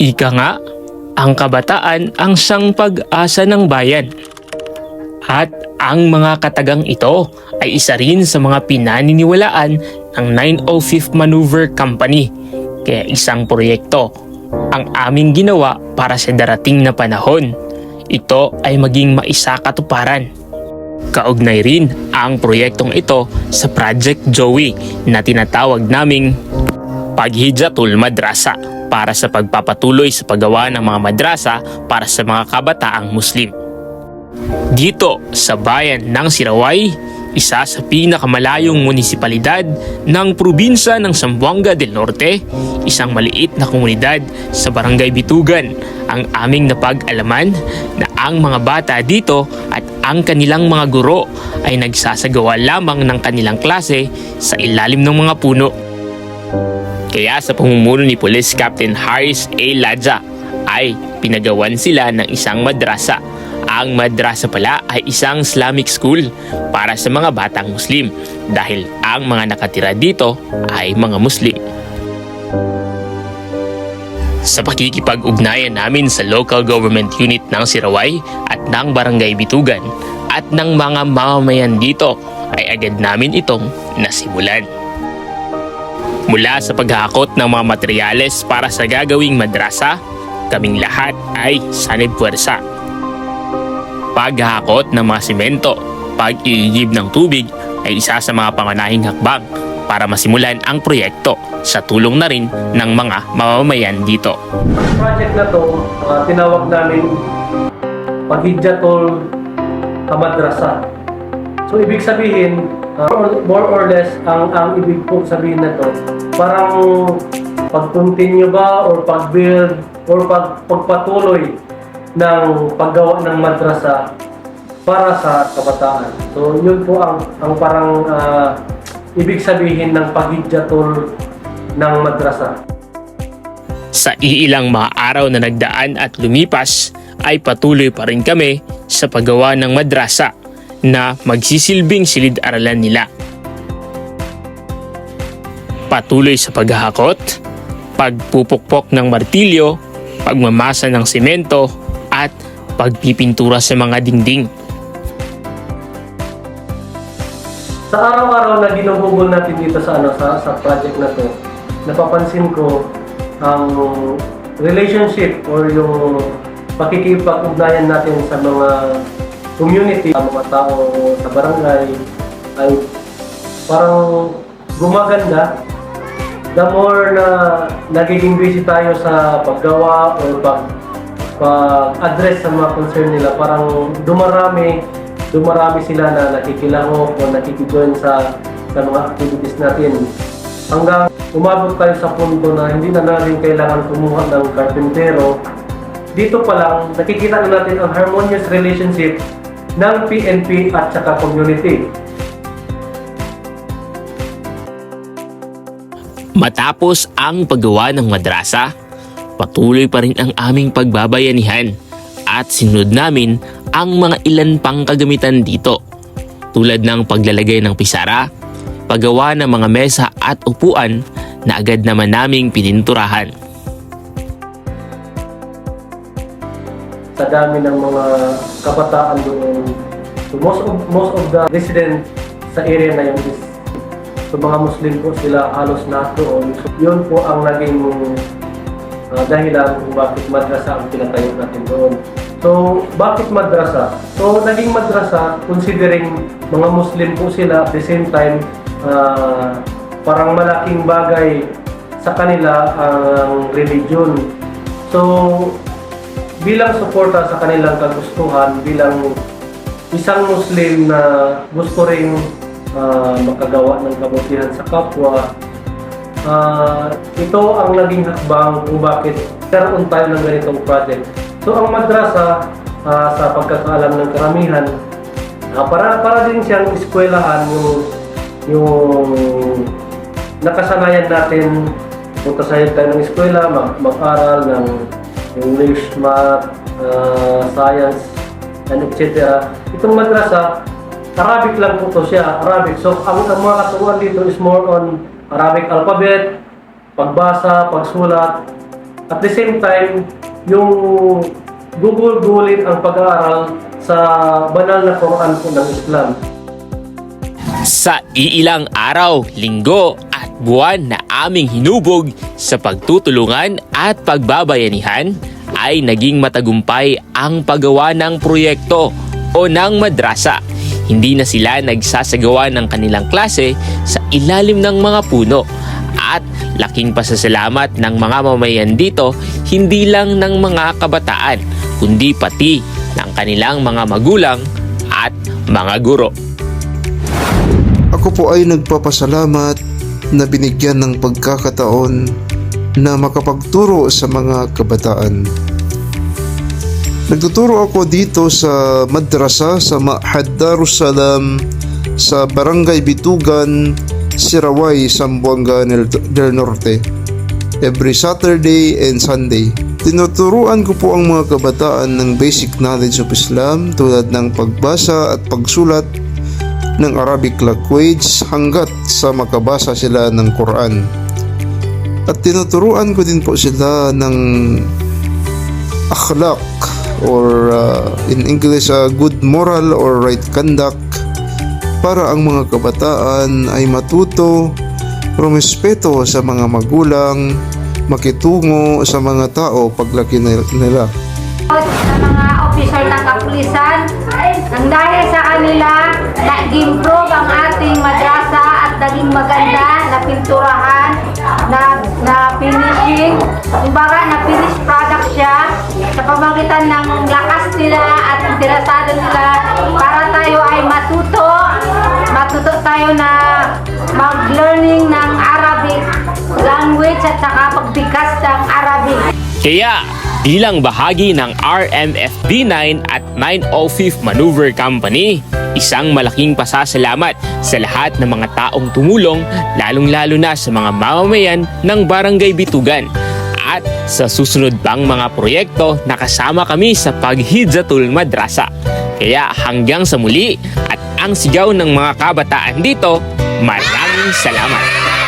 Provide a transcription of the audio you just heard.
Ika nga, ang kabataan ang siyang pag-asa ng bayan. At ang mga katagang ito ay isa rin sa mga pinaniniwalaan ng 905th Maneuver Company. Kaya isang proyekto ang aming ginawa para sa darating na panahon. Ito ay maging maisakatuparan. Kaugnay rin ang proyektong ito sa Project Joey na tinatawag naming Paghijatul Madrasa para sa pagpapatuloy sa paggawa ng mga madrasa para sa mga kabataang Muslim. Dito sa bayan ng Siraway, isa sa pinakamalayong munisipalidad ng probinsya ng Zamboanga del Norte, isang maliit na komunidad sa Barangay Bitugan, ang aming napag-alaman na ang mga bata dito at ang kanilang mga guro ay nagsasagawa lamang ng kanilang klase sa ilalim ng mga puno. Kaya sa pamumuno ni Police Captain Harris A. Ladja ay pinagawan sila ng isang madrasa. Ang madrasa pala ay isang Islamic school para sa mga batang Muslim dahil ang mga nakatira dito ay mga Muslim. Sa pakikipag-ugnayan namin sa local government unit ng Siraway at ng Barangay Bitugan at ng mga mamamayan dito ay agad namin itong nasimulan. Mula sa paghahakot ng mga materyales para sa gagawing madrasa, kaming lahat ay sanib puwersa. Paghahakot ng mga simento, pag-iigib ng tubig ay isa sa mga pangunahing hakbang para masimulan ang proyekto sa tulong na rin ng mga mamamayan dito. Ang project na to, uh, tinawag namin Paghijatul Kamadrasa. So ibig sabihin, uh, more- or less, ang, ang ibig po sabihin na to, parang pag-continue ba or pag-build or pag, pagpatuloy ng paggawa ng madrasa para sa kabataan. So yun po ang, ang parang uh, ibig sabihin ng Paghijatul ng madrasa. Sa iilang mga araw na nagdaan at lumipas ay patuloy pa rin kami sa paggawa ng madrasa na magsisilbing silid-aralan nila. Patuloy sa paghahakot, pagpupukpok ng martilyo, pagmamasa ng simento at pagpipintura sa mga dingding. Sa araw-araw na ginuhugol natin dito sa ano sa sa project na to, napapansin ko ang relationship or yung pakikipag-ugnayan natin sa mga community, sa mga tao sa barangay ay parang gumaganda the more na nagiging busy tayo sa paggawa or pag pag-address sa mga concern nila, parang dumarami, dumarami sila na nakikilahok o nakikijoin sa, sa mga activities natin. Hanggang umabot tayo sa punto na hindi na natin kailangan kumuha ng karpintero. Dito pa lang, nakikita na natin ang harmonious relationship ng PNP at saka community. Matapos ang paggawa ng madrasa, patuloy pa rin ang aming pagbabayanihan at sinunod namin ang mga ilan pang kagamitan dito tulad ng paglalagay ng pisara, paggawa ng mga mesa at upuan na agad naman naming pininturahan. Sa dami ng mga kabataan doon. So most of, most of the resident sa area na yun is so mga Muslim po sila halos lahat doon. So yun po ang naging uh, dahilan kung bakit madrasa ang pinatayo natin doon. So bakit madrasa? So naging madrasa considering mga Muslim po sila at the same time uh, parang malaking bagay sa kanila ang religion. So bilang suporta sa kanilang kagustuhan, bilang isang Muslim na gusto ring ah, makagawa ng kabutihan sa kapwa, ah, ito ang naging hakbang kung bakit karoon tayo ng ganitong project. So ang madrasa, ah, sa pagkakaalam ng karamihan, ah, para, para din siyang eskwelahan yung, yung nakasanayan natin punta sa tayo ng eskwela, mag, mag-aral ng English, Math, uh, Science, and etc. Itong madrasa, Arabic lang po to siya, Arabic. So, ang, ang mga katuruan dito is more on Arabic alphabet, pagbasa, pagsulat, At the same time, yung gugul-gulin ang pag-aaral sa banal na Quran po ng Islam. Sa iilang araw, linggo at buwan na aming hinubog sa pagtutulungan at pagbabayanihan ay naging matagumpay ang paggawa ng proyekto o ng madrasa. Hindi na sila nagsasagawa ng kanilang klase sa ilalim ng mga puno at laking pasasalamat ng mga mamayan dito hindi lang ng mga kabataan kundi pati ng kanilang mga magulang at mga guro. Ako po ay nagpapasalamat na binigyan ng pagkakataon na makapagturo sa mga kabataan. Nagtuturo ako dito sa madrasa sa Ma'had Darussalam sa Barangay Bitugan, Siraway, Zamboanga del Norte every Saturday and Sunday. Tinuturuan ko po ang mga kabataan ng basic knowledge of Islam tulad ng pagbasa at pagsulat ng Arabic language hanggat sa makabasa sila ng Quran. At tinuturuan ko din po sila ng akhlaq or uh, in English uh, good moral or right conduct para ang mga kabataan ay matuto rumispeto sa mga magulang, makitungo sa mga tao paglaki nil- nila. sa mga opisyal ng kapulisan nang dahil sa kanila nag-improve ang ating madrasa at naging maganda na pinturahan na, na finishing. Kumbaga na finished product siya sa pamagitan ng lakas nila at interesado nila. Para tayo ay matuto matuto tayo na mag-learning ng Arabic language at saka pagbigkas ng Arabic. Kaya bilang bahagi ng RMFD-9 at 905th Maneuver Company, isang malaking pasasalamat sa lahat ng mga taong tumulong lalong-lalo na sa mga mamamayan ng Barangay Bitugan. At sa susunod pang mga proyekto nakasama kami sa Paghidzatul Madrasa. Kaya hanggang sa muli at ang sigaw ng mga kabataan dito, maraming salamat!